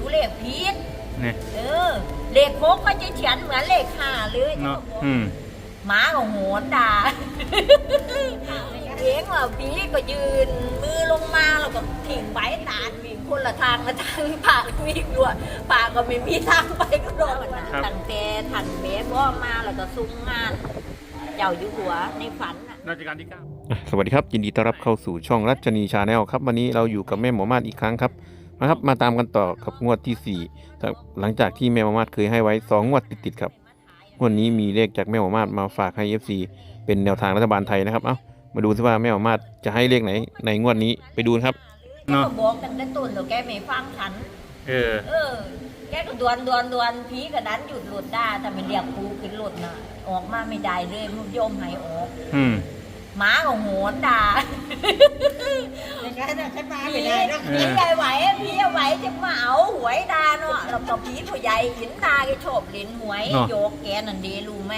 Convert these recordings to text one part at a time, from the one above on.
ดูเลขผิดเนี่ยเออเลขโคกก็จะเขียนเหมือนเลขห้าเลยเนาะอืมหมาก็โหนด่าเลี้ยงว่าบีก็ยืนมือลงมาแล้วก็ทิ้งไว้ตาดวิ่งคนละทางละทางปากวิ่งด้วยปากก็ไม่มีทางไปก็โดนนะครับตั้งแต่ทันเบสว่ามาแล้วก็ซุ้มงาน เจ้าอยู่หัวในฝันน่ะราชการที่เก้าสวัสดีครับ ยินดีต้อนรับเข้าสู่ช่องรัชนีชาแนลครับ วันนี้เราอยู่กับแม่หมอมาดอีกครั้งครับ นะครับมาตามกันต่อกับงวดที่4หลังจากที่แม่หมอมาดเคยให้ไว้2งวดติดๆครับงวดนี้มีเลขจากแม่หมอมาดมาฝากให้ FC เป็นแนวทางรัฐบาลไทยนะครับเอ้ามาดูซิว่าแม่หมอมาดจะให้เลขไหนในงวดนี้ไปดูนะครับแกก็บอกกันแต่ต้นแล้วแกไม่ฟังฉันเออเออ แกก็ดวนดวนดวนผีกระดันหยุดหลุดได้แต่ไม่เรียกปูขึ้นหลุดน่ะออกมาไม่ได้เลยมุโยมใหายออก อืมหมาก็โหนด่า ใช่ใช่ป้าผีไม่ได้เนาะผีใหญ่ไหวผีไหวจะมาเอาหวยดาเนาะแล้วก็ผีผู้ใหญ่หินตาแกโฉบเหรียญหวยเนาะ โยกแกนั่นดีรู้ไหม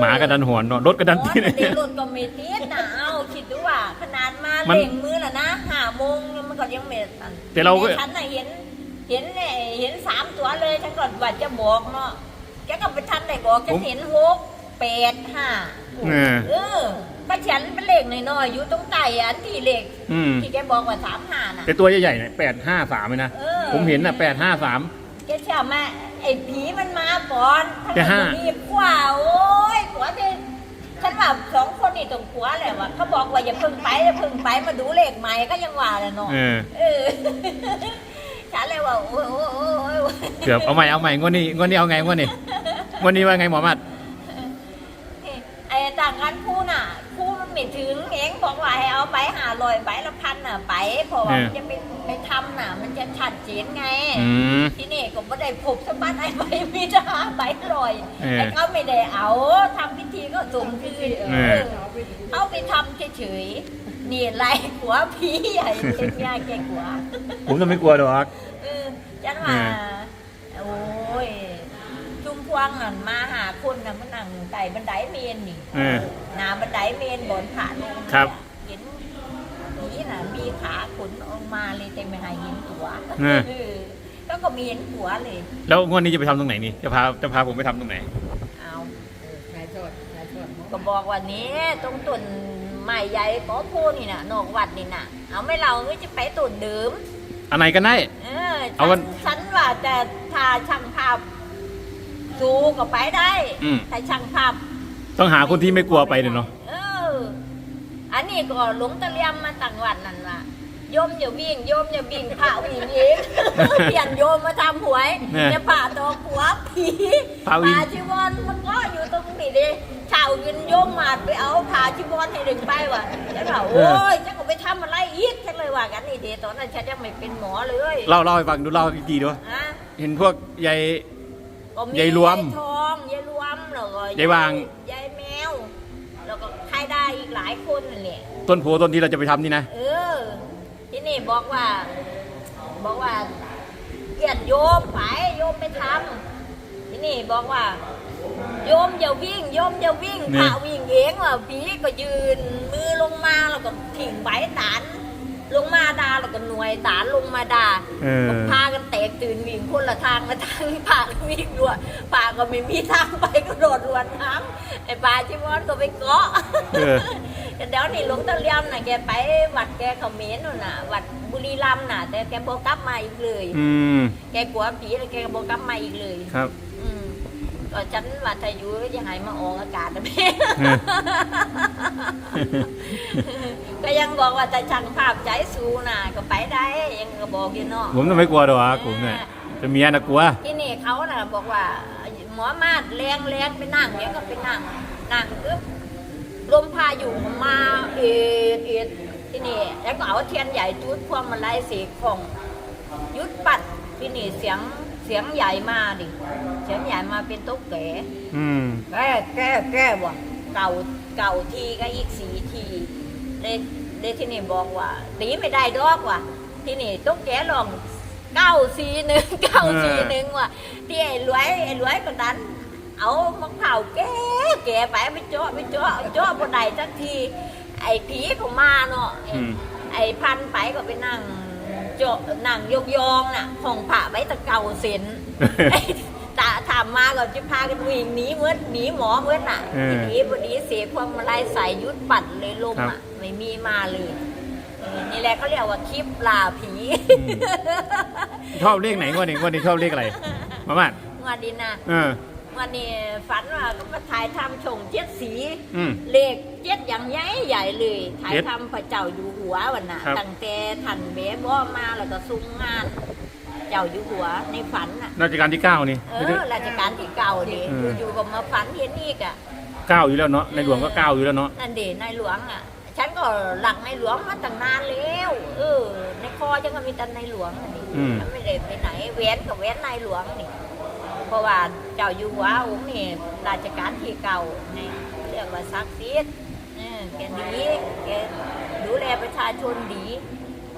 หมากระดันหอนเนาะรถกระดันที่ที่ไหนด็กรถก็ไม่ติดนะเอาคิดดูว่าขนาดมามันเล่งมือแล้วนะห้าโมงมันก็ยังไม่ทันแต่เราก็ ฉันน่ะเห็น เห็นเนี่ยเห็นสามตัวเลยฉันก็ว่าจะบอกเนาะแกก็ไปทันได้บอกฉันเห็นหกแปดห้า เออ เออก็ฉันเป็นเลขน้อยๆอยู่ตรงใต้อันที่เลขอืม ที่แกบอกว่าสามห้าน่ะ แต่ตัวใหญ่ๆเนี่ยแปดห้าสามเลยนะ เออ ผมเห็นน่ะแปดห้าสาม แกเชื่อไหมไอ้ผีมันมาก่อนแกห้ารีบกว่าโอ้ยผัวที่ฉันว่าสองคนนี่ตรงผัวแหละวะเขาบอกว่าอย่าเพิ่งไปอย่าเพิ่งไปมาดูเลขใหม่ก็ยังว่าเลยเนาะเออเออ ฉันเลยว่าโอ้ยโอ้ยโอ้ยโอ้ยเกือบเอาใหม่เอาใหม่งวดนี้งวดนี้เอาไงงวดนี้งวดนี้ว่าไงหมอมัดไอ้ต่างกันคู่น่ะคู่มัน ไม่ถึงเองบอกว่าให้เอาไปหาลอยใบละพันน่ะไปเพราะว่ามันจะไปไปทำน่ะ มันจะชัดเจนไงอืม ที่นี่ก็ไม่ได้พบสมบัติไอ้ใบมีจะหาใบลอยเออไอ้เขาไม่ได้เอาทำพิธีก็สมคืนเอเออ อเอาไปทำเฉยๆนี่ไล่หัวผีใหญ่เป็นยาแก่หัวผมจะไม่กลัวหรอก เออจันว่าโอ้ยจุมพ วงนั่นมาหาคนนะมันนั่งไต่บันไดเมนนี่เออ หนาบันไดเมนบนผาลงครับ เห็นนี่น่ะมีขาขนออกมาเลยแต่ไม่ให้เห็นตัวเออเออ แล้วก็มีเห็นหัวเลย แล้วงวดนี้จะไปทำตรงไหนนี่จะพาจะพาผมไปทำตรงไหน เอานายโทษนายโทษก็บอกว่านี้ตรงตุ่นใหม่ใหญ่ขอพูนี่น่ะนอกวัดนี่น่ะ เอาไม่เราก็จะไปตุ่นเดิม อันไหนกันได้ เออเอาวันฉันว่าจะทาช่างภาพ สูก็ไปได้อืมถ้าช่างภาพต้องหาคนที่ไม่กลัวไปเดี๋ยวเนาะ เออ อันนี้ก็หลวงตะเลียมมาต่างวัดนั่นล่ะโยมอย่าวิ่งโยมอย่าวิ่งพระวิ่งเอง เปลี่ยนโยมมาทำหวยเนี่ยจะผ่าตัวผัวผีพระวิ่ง ผ่าชีวรมันก็อยู่ตรงนี้ดิชาวกินโยมมาดไปเอาผ่าชีวรให้ดึงไปว่ะฉันว่าโอ้ยฉันก็ไปทำอะไรอีกฉันเลยว่ากันนี่เดตอนนั้นฉันยังไม่เป็นหมอเลยเล่าเล่าให้ฟังดูเล่าอีกทีด้วยฮะเห็นพวกใหญ่ ก็มียายรวมยายทองยายรวมแล้วก็ยายวาง ยายแมว แล้วก็ใครได้อีกหลายคนนั่นแหละ ต้นโพต้นที่เราจะไปทำนี่นะ เออ ที่นี่บอกว่า บอกว่าเกียนโยมไปโยมไปทำที่นี่บอกว่า โยมอย่าวิ่ง โยมอย่าวิ่งนี่พาวิ่งเองว่ะผีก็ยืนมือลงมาแล้วก็ถิ่งใบตาน ลงมาดาแล้วก็หน่วยตานลงมาดาเออก็พากันแตกตื่นวิ่งคนละทางละทางพากันวิ่งด้วยปาก็ไม่มีทางไปก็โดดรวนน้ำไอ้ปลาชิมอนก็ไปเกาะ เออ เดี๋ยวนี่หลวงตาเลี่ยมน่ะแกไปวัดแกเขมรนู่นน่ะวัดบุรีรัมย์น่ะ แต่แกบอกกลับมาอีกเลย อืม แกกลัวผีแล้วแกก็บอกกลับมาอีกเลย ครับ อืม ก็ฉันว่าถ้าอยู่จะให้มาออกอากาศนะพี่เออก็ยังบอกว่าแต่ช่างภาพใจสูน่ะก็ไปได้ยังก็บอกอยู่เนาะผมจะไม่กลัวหรอกผมเนี่ยแต่เมียน่ะกลัวที่นี่เขาน่ะบอกว่าหมอมาดแรงแรงไปนั่งเดี๋ยวก็ไปนั่งนั่งอึ๊บลมพาอยู่มาเอ็ดเอ็ดที่นี่แล้วก็เอาเทียนใหญ่จุดพวงมาลัยสีของยุดปัดที่นี่เสียงเสียงใหญ่มาดิเสียง ใหญ่มาเป็นตุ๊กแกอืมแก้แก้แก้บ่เก่าเก่าทีก็อีกสีทีเลยเลยที่นี่บอกว่าตีไม่ได้ดอกว่ะที่นี่ตุ๊กแกลองเก้าสีหนึ่งเก้าสีหนึ่งว่ะที่ไอ้รวยไอ้รวยก็ดัน เอามะพร้าวแก่แก่ไปไปเจาะไปเจาะเจาะบนใดสักที ไอ้ผีก็มาเนาะไอ้อืมไอ้พันไปก็ไปนั่งโจหนังยกยองน่ะของผ่าไว้ตะเกาเซ็นตาถามมาก็จะพากันวิ่งหนีเมื่อหนีหมอเมื่อน่ะเออทีนี้พอดีเสียพวงมาลัยสายยุดปัดเลยลมครัอะบไม่มีมาเลยเออนี่แหละเขาเรียกว่าคลิปลาผีอืมชอบเลขไหนงวดนี้งวดนี้ชอบเลขอะไรหมอมาดวันนี้นะเออ วันนี้ฝันว่าก็มาถ่ายทำชงเจ็ดสี อืม เลขเจ็ดอย่างใหญ่ใหญ่เลยถ่ายเจ็ดทำพระเจ้าอยู่หัววันน่ะครับ ตั้งแต่ทันเบบ่มาแล้วก็ซุ้มงาน เจ้าอยู่หัวในฝันน่ะราชการที่เก้านี่เออราชการที่เก่าดิเอออยู่ๆก็มาฝันเห็นอีกอะ เก้าอยู่แล้วเนาะในหลวงก็เก้าอยู่แล้วเนาะนั่นเดในหลวงอะ ฉันก็หลักในหลวงมาตั้งนานแล้วเออในคอฉันก็มีแต่ในหลวงอันนี้อืมฉันไม่ได้ไปไหนแหวนกับแหวนในหลวงนี่เพราะว่าเจ้าอยู่หัวองค์นี่ราชการที่เก่าในเรียกว่าศักดิ์สิทธิ์เออแกดีแกดูแลประชาชนดี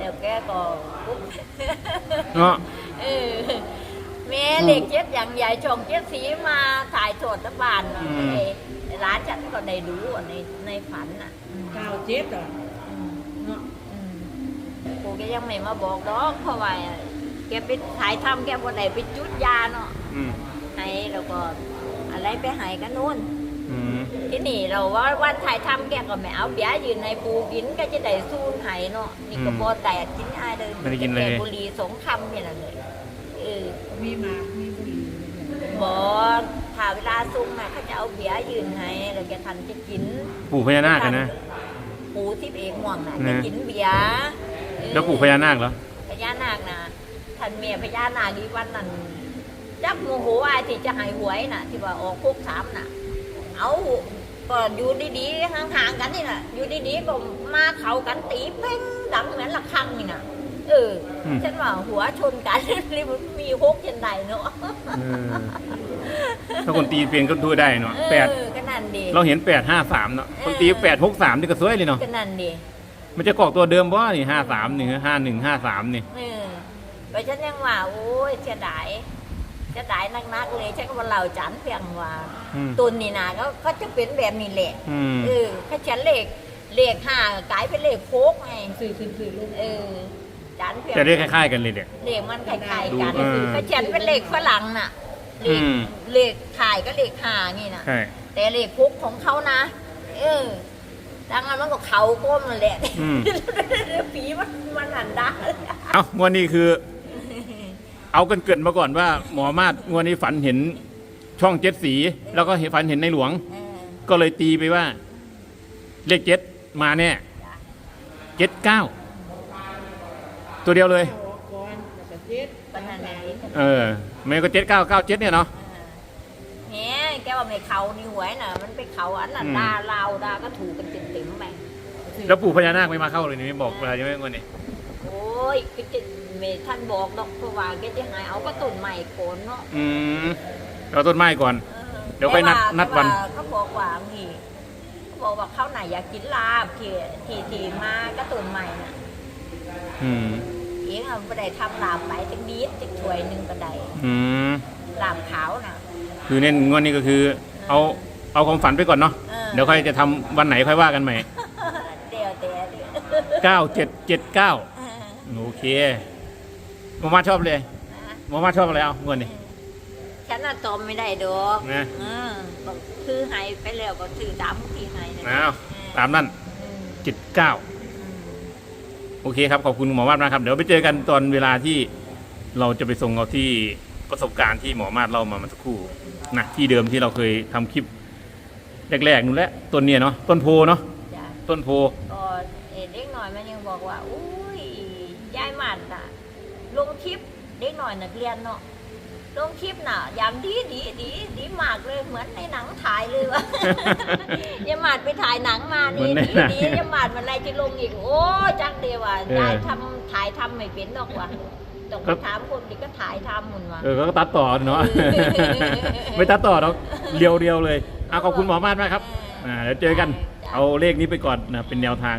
แล้วแกก็ปุ๊บเนาะเออแม่เด็กเจ็ดอย่างใหญ่ชงเจ็ดสีมาถ่ายโทษบานอืมร้านฉันก็ได้ดูอะในในฝันอะอืมเก้าเจ็ดเหรออืมเนาะอืมปู่แกยังไม่มาบอกดอกเพราะว่าแกไปถ่ายทำแกบ่ได้ไปจุดยาเนาะ อืม ให้แล้วก็อะไรไปให้กันนู่นอืม ที่นี่เราว่าวันถ่ายทำแกก็ไม่เอาเบียร์ยืนในปูกินก็จะได้สู้ไห้เนาะนี่ก็อืมบ่แตกกินอ้ายเลยไม่ได้กินเลยแต่บุหรีสงคำเนี่ยนั่นเลยเออมีหมากมีบุหรี่บอกถ้าเวลาซุ่มน่ะเขาจะเอาเบียร์ยืนให้แล้วแกทันจะกิน ปู่พญานาคกันนะปูที่เอกห่วงน่ะนะจะกินเบียร์เออแล้วปู่พญานาคเหรอพญานาคน่ะท่านเมียพญานาคดีวันนั้นจักโมโหอายที่จะใหายหวยน่ะ ที่ว่าออกพวกสามน่ะ เอาก็อยู่ดีๆห่างๆกันนี่น่ะอยู่ดีๆก็มาเข้ากันตีเพ่งดังเหมือนระฆังนี่น่ะเอออมฉันว่าหัวชนกันนี่มันมีฮกเช่นใดเนาะเออถ้าคนตีเป็นก็ดูได้เนาะแปดเออก็นั่นดีเราเห็นแปดห้าสามเนาะคนตีแปดหกสามนี่ก็สวยเลยเนาะก็นั่นดีมันจะกรอกตัวเดิมบ่นี่ห้าสามหนึ่งห้าหนึ่งห้าสามนี่เออไปฉันยังว่าโอ้ยเสียดาย เสียดายนักๆเลยฉันก็ว่าเราจันเพียงว่าอืมตุนนี่นะก็ก็จะเป็นแบบนี้แหละอืมเออถ้าฉันเลขเลขห้ากลายเป็นเลขโคกไงสื่อขึ้นสื่อลงเออจันเพียงจะเรียกคล้ายๆกันเลยเด็กเลขมันคล้ายๆกันดูเออถ้าฉันเป็นเลขฝรั่งน่ะเลขอืมเลขขายก็เลขห้านี่นะใช่แต่เลขคุกของเขานะ เออดังนั้นมันก็เขาก้มนั่นแหละอืมผีมันมันหันได้เอ้างวดนี้คือ เอากันเกินมาก่อนว่า หมอมาดงวดนี้ฝันเห็นช่องเจ็ดสี แล้วก็เห็นฝันเห็นในหลวง เออก็เลยตีไปว่า เลขเจ็ดมาแน่เจ็ดเก้าตัวเดียวเลยออกก่อนแล้วก็เจ็ดปัญหาไหนเออไม่ก็เจ็ดเก้าเก้าเจ็ดเนี่ยเนาะ แหมแกว่าไม่เขานี่หวยน่ะ มันไปเขาอันน่ะอืม ดาลาวดาก็ถูกกันเต็มๆไปแล้วปู่พญานาคไม่มาเข้าเลยนี่ไม่บอกเวลาจะไม่งวดนี้โอ้ยก็จะ เมท่านบอกดอกเพราะว่าแกจะหายเอาก็ต้นใหม่โคนเนาะอืมเราต้นไม้ก่อนออเดี๋ยวค่อยนัดแต่านัดวัน แต่าเขาบอกว่านี่เขาบอกว่าเขาไหนอยากกินลาบที่ที่ที่มาก็ต้นใหม่น่ะอืมเองอะไม่ได้ทำลาบไปจังดีจังถ้วยหนึ่งก็ได้อืมลาบขาวน่ะ คือเน้นงวดนี้ก็คือ เอาเอาความฝันไปก่อนเนาะออ เดี๋ยวค่อยจะทำวันไหนค่อยว่ากันใหม่เดี๋ยวเดี๋ยวเดี๋ยวเก้าเจ็ดเจ็ดเก้าเออโอเค หมอมาชอบเลยนะหมอมาชอบอะไรเอางวดนี้ฉันน่ะตอมไม่ได้ดอกนะ เออบอกคือใหายไปแล้วก็ถือตามที่ใหายนะเอาตามนั่นอืมเจ็ดเก้าอืมโอเคครับ ขอบคุณหมอมาดมากครับ เดี๋ยวไปเจอกันตอนเวลาที่เราจะไปส่งเอาที่ประสบการณ์ที่หมอมาดเล่ามาเมื่อสักครู่นะที่เดิมที่เราเคยทำคลิปแรกๆนู่นแหละต้นเนี่ยเนาะต้นโพเนาะจ้ะต้นโพ ก็เอ่อเด็กหน่อยมันยังบอกว่า อุ้ยยายหมันน่ะ ลงคลิปเด็กหน่อยนักเรียนเนาะลงคลิปน่ะยามดีดีดีดีมากเลยเหมือนในหนังถ่ายเลยวะยายหมาดไปถ่ายหนังมาเหมืนี่อนในดีหนังดียายหมาดมันอะไรจะลงอีก โอ้จังเดียวว่ะเออยายทำถ่ายทำไม่เป็นดอกว่ะต้องไปถามคนที่ก็ถ่ายทำมุนว่ะเออก็ตัดต่อเนาะเออไม่ตัดต่อหรอกเรียวๆเลยอะขอบคุณหมอมาดมากครับอ่าเดี๋ยวเจอกัน เอาเลขนี้ไปก่อนนะเป็นแนวทาง